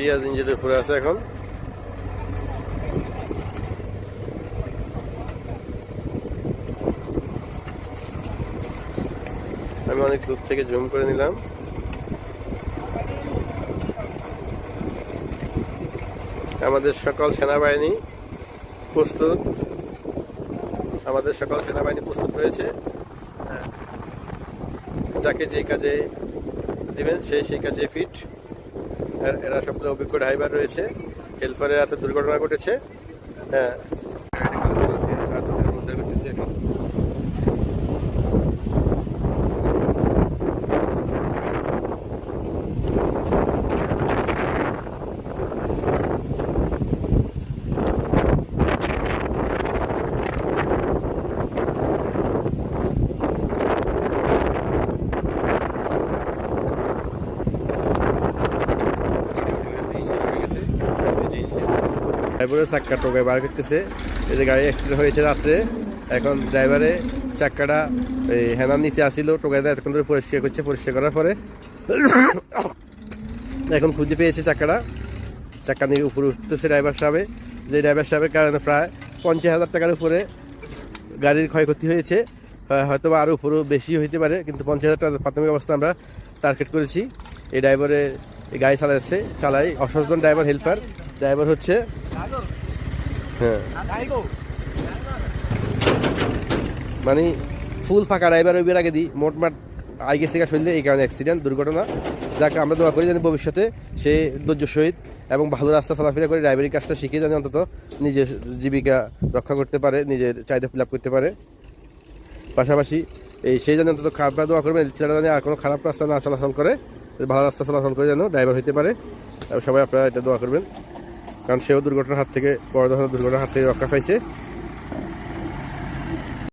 সিয়াজ ইঞ্জিনের উপরে আছে এখন। আমি অনেক দূর থেকে জুম করে নিলাম। আমাদের সকল সেনাবাহিনী প্রস্তুত। আমাদের সকল সেনাবাহিনী প্রস্তুত রয়েছে। যাকে যে কাজে দেবেন সেই সেই কাজে ফিট এরা সবগুলো অভিজ্ঞ ড্রাইভার রয়েছে। হেল্পারের হাতে দুর্ঘটনা ঘটেছে। হ্যাঁ উদ্ধার করতেছে এখন। ড্রাইভারের চাক্কা টোকায় বার করতেছে। এই যে গাড়ি অ্যাক্সিডেন্ট হয়েছে রাত্রে, এখন ড্রাইভারে চাক্কাটা এই হেনার নিচে আসিল টোকায় এতক্ষণ ধরে পরিষ্কার করছে, পরিষ্কার করার পরে এখন খুঁজে পেয়েছে চাক্কাটা। চাক্কা নিয়ে উপরে উঠতেছে ড্রাইভার সাহেবে। যে ড্রাইভার সাহেবের কারণে প্রায় পঞ্চাশ হাজার টাকার উপরে গাড়ির ক্ষয়ক্ষতি হয়েছে। হয়তো বা আরও উপরেও বেশি হইতে পারে, কিন্তু পঞ্চাশ হাজার টাকা প্রাথমিক অবস্থা আমরা টার্গেট করেছি। এই ড্রাইভারে গাড়ি চালাচ্ছে চালাই অসচেতন ড্রাইভার হেল্পার ড্রাইভার হচ্ছে। হ্যাঁ। মানে ফুল ফাঁকা ড্রাইভার ওই আগে দিই মোটমাট আই গেছে গা শরীরে, এই কারণে অ্যাক্সিডেন্ট দুর্ঘটনা। যাকে, আমরা দোয়া করি যেন ভবিষ্যতে সে ধৈর্য সহিত এবং ভালো রাস্তা চলাফেরা করে ড্রাইভারি কাজটা শিখে যেন অন্তত নিজের জীবিকা রক্ষা করতে পারে, নিজের চাহিদা ফিল করতে পারে। পাশাপাশি এই সেই জন্য অন্তত খারাপ দোয়া করবেন, ছেলেরা যেন আর কোনো খারাপ রাস্তা না চলাচল করে, ভালো রাস্তা চলাচল করে যেন ড্রাইভার হইতে পারে। সবাই আপনারা এটা দোয়া করবেন। কারণ সেও দুর্ঘটনার হাত থেকে বড় ধরনের দুর্ঘটনার হাত থেকে রক্ষা পাইছে।